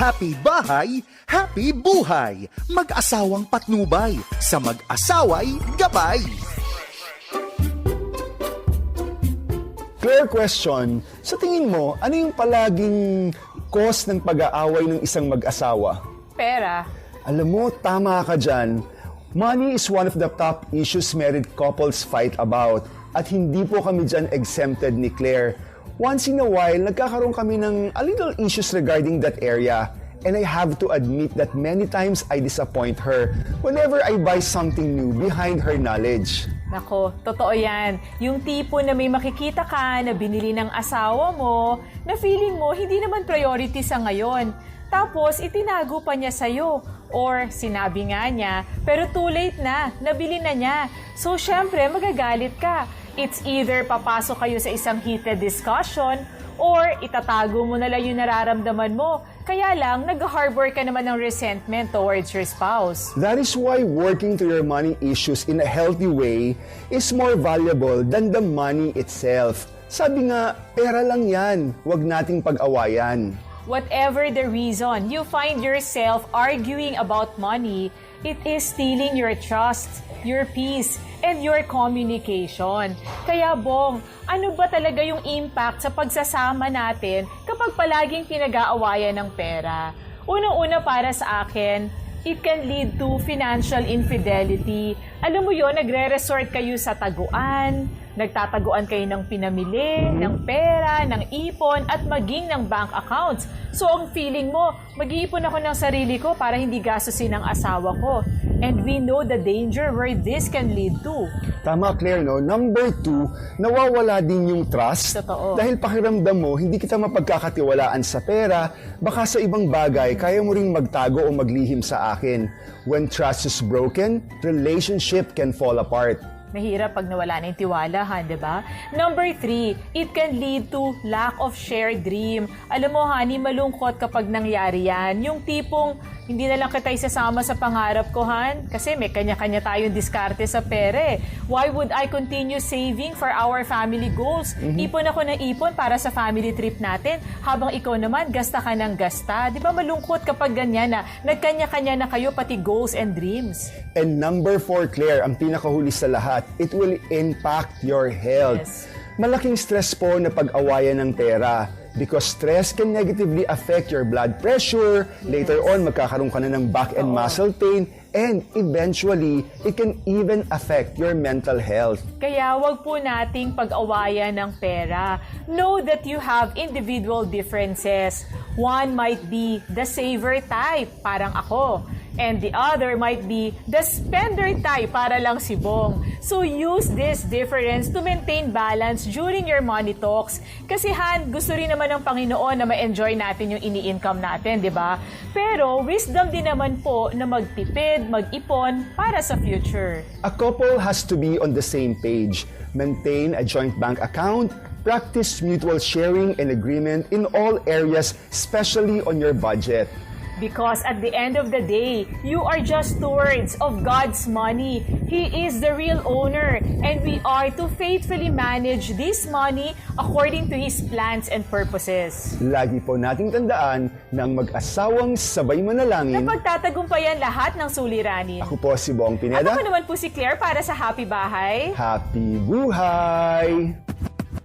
Happy bahay, happy buhay. Mag-asawang patnubay, sa mag-asaway gabay. Clear question, sa tingin mo, ano yung palaging cause ng pag-aaway ng isang mag-asawa? Pera. Alam mo, tama ka dyan. Money is one of the top issues married couples fight about. At hindi po kami dyan exempted ni Claire. Once in a while, nagkakaroon kami ng a little issues regarding that area. And I have to admit that many times I disappoint her whenever I buy something new behind her knowledge. Nako, totoo yan. Yung tipo na may makikita ka na binili ng asawa mo, na feeling mo hindi naman priority sa ngayon. Tapos, itinago pa niya sa'yo. Or, sinabi nga niya, pero too late na, nabili na niya. So, syempre, magagalit ka. It's either papasok kayo sa isang heated discussion, or itatago mo na lang yung nararamdaman mo. Kaya lang, nag-harbor ka naman ng resentment towards your spouse. That is why working to your money issues in a healthy way is more valuable than the money itself. Sabi nga, pera lang yan, huwag nating pag-awayan. Whatever the reason you find yourself arguing about money, it is stealing your trust, your peace, and your communication. Kaya Bong, ano ba talaga yung impact sa pagsasama natin kapag palaging pinag-aawayan ng pera? Unang-una para sa akin, it can lead to financial infidelity. Alam mo yon nagre-resort kayo sa taguan, nagtataguan kayo ng pinamili, ng pera, ng ipon, at maging ng bank accounts. So ang feeling mo, mag-iipon ako ng sarili ko para hindi gastusin ng asawa ko. And we know the danger where this can lead to. Tama, Claire, no? Number two, nawawala din yung trust. Totoo. Dahil pakiramdam mo, hindi kita mapagkakatiwalaan sa pera, baka sa ibang bagay, kaya mo ring magtago o maglihim sa akin. When trust is broken, relationship can fall apart. Mahirap pag nawala na yung tiwala, ha, di ba? Number three, it can lead to lack of shared dream. Alam mo, honey, malungkot kapag nangyari yan. Yung tipong, hindi na lang kita isasama sa pangarap ko, Han. Kasi may kanya-kanya tayong diskarte sa pere. Why would I continue saving for our family goals? Ipon ako ng ipon para sa family trip natin. Habang ikaw naman, gasta ka ng gasta. Di ba malungkot kapag ganyan na nagkanya-kanya na kayo pati goals and dreams? And number four, Claire, ang pinakahuli sa lahat, it will impact your health. Yes. Malaking stress po na pag-awayan ng pera because stress can negatively affect your blood pressure. Later on, magkakaroon ka na ng back and muscle pain and eventually, it can even affect your mental health. Kaya wag po nating pag-awayan ng pera. Know that you have individual differences. One might be the saver type, parang ako. And the other might be the spender type, para lang si Bong. So use this difference to maintain balance during your money talks. Kasi Han, gusto rin naman ng Panginoon na ma-enjoy natin yung ini-income natin, di ba? Pero wisdom din naman po na magtipid, mag-ipon para sa future. A couple has to be on the same page. Maintain a joint bank account, practice mutual sharing and agreement in all areas, especially on your budget. Because at the end of the day, you are just stewards of God's money. He is the real owner, and we are to faithfully manage this money according to His plans and purposes. Lagi po nating tandaan ng mag-asawang sabay manalangin. Napagtatagumpayan lahat ng suliranin. Ako po si Bong At Pineda. ako naman po si Claire para sa Happy Bahay. Happy buhay!